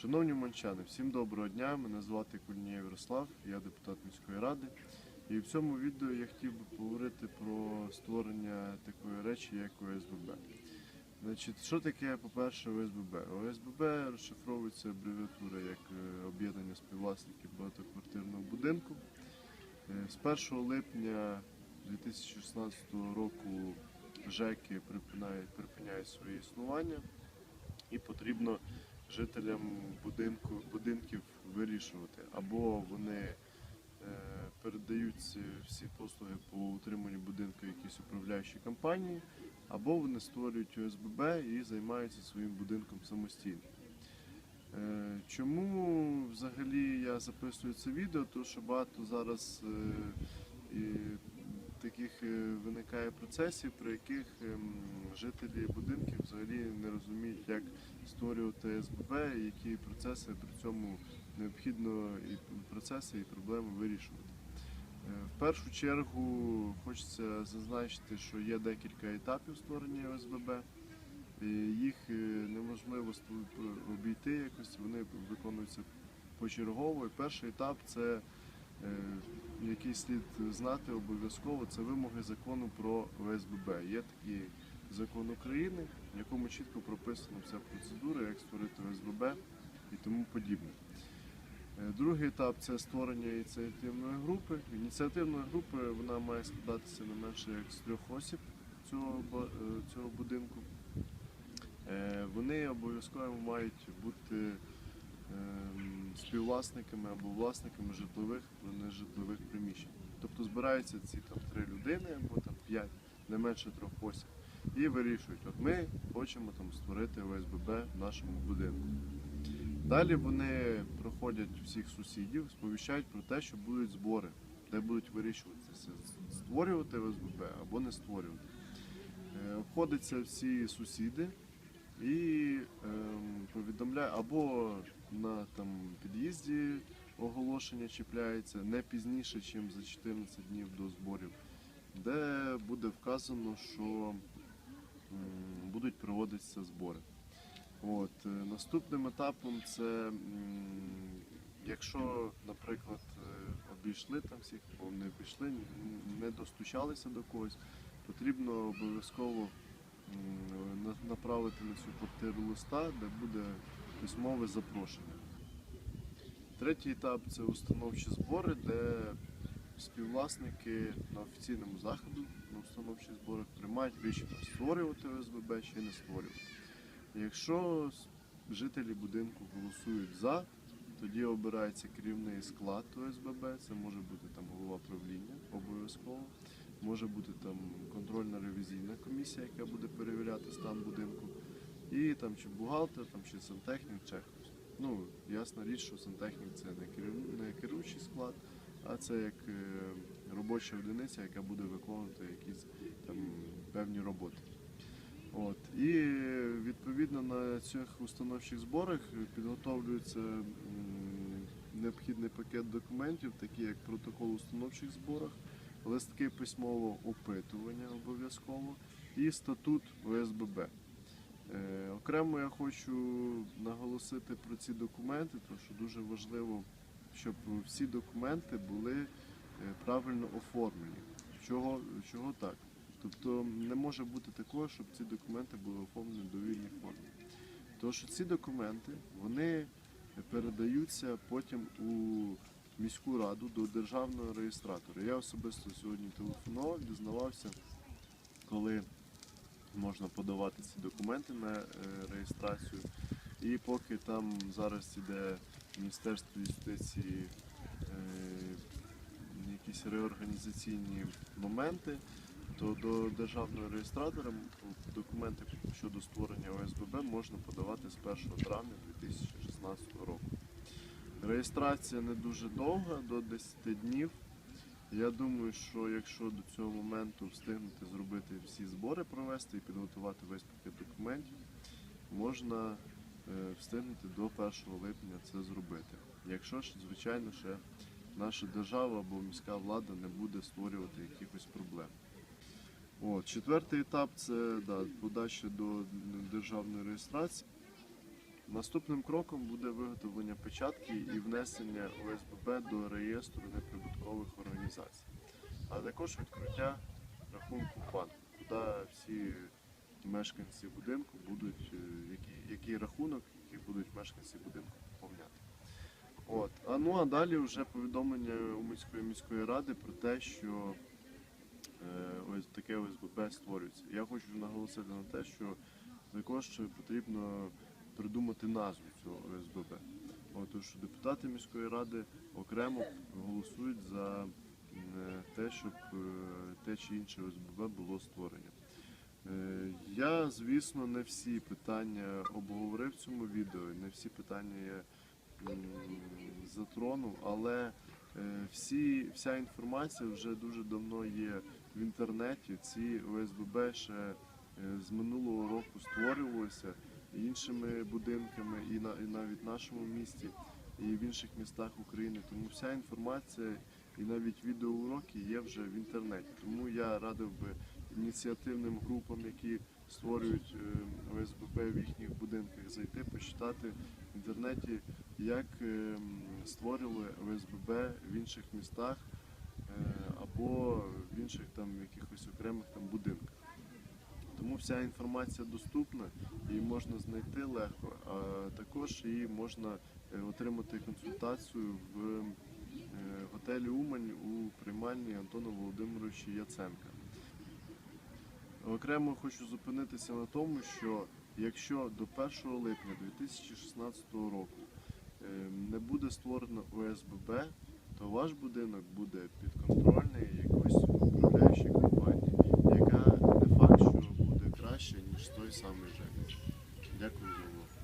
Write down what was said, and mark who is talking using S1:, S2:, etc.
S1: Шановні мончани, всім доброго дня. Мене звати Кульнієв Ярослав, я депутат міської ради. І в цьому відео я хотів би поговорити про створення такої речі, як ОСББ. Значить, що таке, по-перше, ОСББ? ОСББ розшифровується абревіатура як е, об'єднання співвласників багатоквартирного будинку. Е, З 1 липня 2016 року ЖЕКи припинають, припиняють своє існування і потрібно жителям будинку, будинків вирішувати, або вони е, передають всі послуги по утриманню будинку якійсь управляючій компанії, або вони створюють ОСББ і займаються своїм будинком самостійно. Е, Чому взагалі я записую це відео? Тому що багато зараз е, таких е, виникає процесів, при яких ем, жителі будинків взагалі не розуміють, як створювати СББ, які процеси при цьому необхідно і процеси і проблеми вирішувати. Е, В першу чергу хочеться зазначити, що є декілька етапів створення ОСББ. Їх е, неможливо обійти якось, вони виконуються почергово. Перший етап це який слід знати обов'язково, це вимоги закону про ОСББ. Є такий закон України, в якому чітко прописана вся процедура, як створити ОСББ і тому подібне. Е, Другий етап це створення ініціативної групи. Ініціативна група вона має складатися не менше як з трьох осіб цього, е, цього будинку. Е, Вони обов'язково мають бути співвласниками або власниками житлових або нежитлових приміщень. Тобто збираються ці там три людини або там п'ять, не менше трьох осіб, і вирішують, от ми хочемо там створити ОСББ в нашому будинку. Далі вони проходять всіх сусідів, сповіщають про те, що будуть збори, де будуть вирішуватися, створювати ОСББ або не створювати. Е, Обходяться всі сусіди і ем, повідомляє або на там під'їзді оголошення чіпляється не пізніше, ніж за 14 днів до зборів, де буде вказано, що м, будуть проводитися збори. От, е, наступним етапом це, якщо, наприклад, е, обійшли там всіх, або не обійшли, не достучалися до когось, потрібно обов'язково направити на цю квартиру листа, де буде письмове запрошення. Третій етап це установчі збори, де співвласники на офіційному заходу на установчих зборах приймають рішення створювати ОСББ чи не створювати. Якщо жителі будинку голосують за, тоді обирається керівний склад ОСББ, це може бути там голова правління обов'язково, може бути там контрольна ревізійна комісія, яка буде перевіряти стан будинку, і там чи бухгалтер, там чи сантехнік, чи хтось. Ну, ясна річ, що сантехнік це не керуючий склад, а це як е, робоча одиниця, яка буде виконувати якісь там певні роботи. От. І е, відповідно на цих установчих зборах підготовлюється необхідний пакет документів, такі як протокол установчих зборах, листки письмового опитування обов'язково і статут ОСББ. Е, окремо я хочу наголосити про ці документи, тому що дуже важливо, щоб всі документи були е, правильно оформлені. Чого, чого так? Тобто не може бути такого, щоб ці документи були оформлені в довільній формі. Тому що ці документи вони передаються потім у міську раду до державного реєстратора. Я особисто сьогодні телефонував, дізнавався, коли можна подавати ці документи на е, реєстрацію. І поки там зараз іде Міністерство юстиції е, якісь реорганізаційні моменти, то до державного реєстратора документи щодо створення ОСББ можна подавати з 1 травня 2016 року. Реєстрація не дуже довга, до 10 днів. Я думаю, що якщо до цього моменту встигнути зробити всі збори провести і підготувати весь пакет документів, можна е, встигнути до 1 липня це зробити. Якщо ж, звичайно, ще наша держава або міська влада не буде створювати якихось проблем. От, четвертий етап це да, подача до державної реєстрації. Наступним кроком буде виготовлення печатки і внесення ОСББ до реєстру неприбуткових організацій, а також відкриття рахунку банку, куди всі мешканці будинку будуть, е, який, який рахунок, який будуть мешканці будинку поповняти. От. А ну а далі вже повідомлення Уманської міської ради про те, що е, ось таке ОСББ створюється. Я хочу наголосити на те, що також потрібно придумати назву цього ОСББ. Тому що депутати міської ради окремо голосують за е, те, щоб е, те чи інше ОСББ було створення. Е, Я, звісно, не всі питання обговорив в цьому відео, не всі питання я затронув, але всі, вся інформація вже дуже давно є в інтернеті. Ці ОСББ ще з минулого року створювалися іншими будинками і, на, і навіть в нашому місті, і в інших містах України. Тому вся інформація і навіть відеоуроки є вже в інтернеті. Тому я радив би ініціативним групам, які створюють е, ОСББ в їхніх будинках, зайти, почитати в інтернеті, як е, м, створювали ОСББ в інших містах е, або в інших там якихось окремих там будинках. Тому вся інформація доступна, її можна знайти легко, а також її можна е, отримати консультацію в е, готелі Умань у приймальні Антона Володимировича Яценка. Окремо хочу зупинитися на тому, що якщо до 1 липня 2016 року е, не буде створено ОСББ, то ваш будинок буде підконтрольний якоїсь управляючій компанії, яка не факт, що буде краще, ніж той самий ЖЕК. Дякую за увагу.